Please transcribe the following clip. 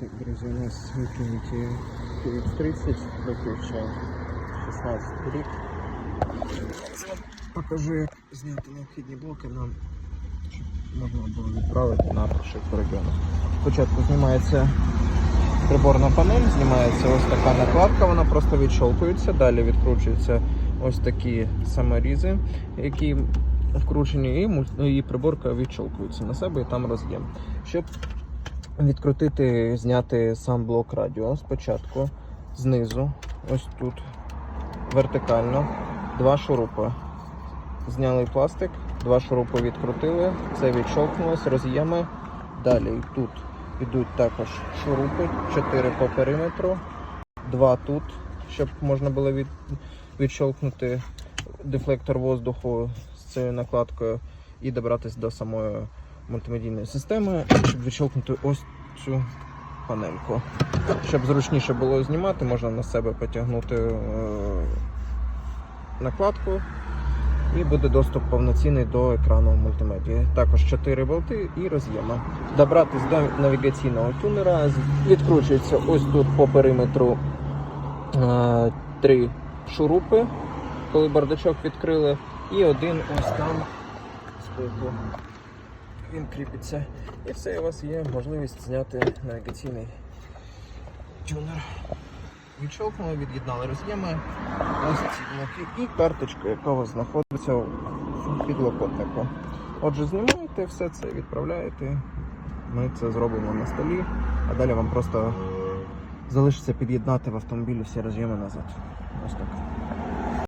Так, друзі, у нас Infiniti QX30, років 16 рік. Покажу, як зняти необхідні блоки нам, щоб можна було відправити на по регіону. Спочатку знімається приборна панель, знімається ось така накладка, вона просто відщолкується, далі відкручуються ось такі саморізи, які вкручені, і, і приборка відщолкується на себе і там роз'єм. Щоб відкрутити, зняти сам блок радіо спочатку знизу, ось тут, вертикально, два шурупи. Зняли пластик, два шурупи відкрутили, це відщолкнулось, роз'єми. Далі тут йдуть також шурупи, 4 по периметру, два тут, щоб можна було від, відщолкнути дефлектор воздуху з цією накладкою і добратися до самої мультимедійної системи, щоб відщолкнути ось цю панельку. Щоб зручніше було знімати, можна на себе потягнути е, накладку і буде доступ повноцінний до екрану мультимедії. Також 4 болти і роз'єми. Добратись до навігаційного тюнера відкручується ось тут по периметру е, три шурупи, коли бардачок відкрили, і один ось там збоку. Він кріпиться. І все, у вас є можливість зняти навігаційний тюнер. Відщолкнули, від'єднали роз'єми. Ось ці блоки і карточка, яка у вас знаходиться в підлокотнику. Отже, знімаєте все це, відправляєте. Ми це зробимо на столі, а далі вам просто залишиться під'єднати в автомобілі всі роз'єми назад. Ось так.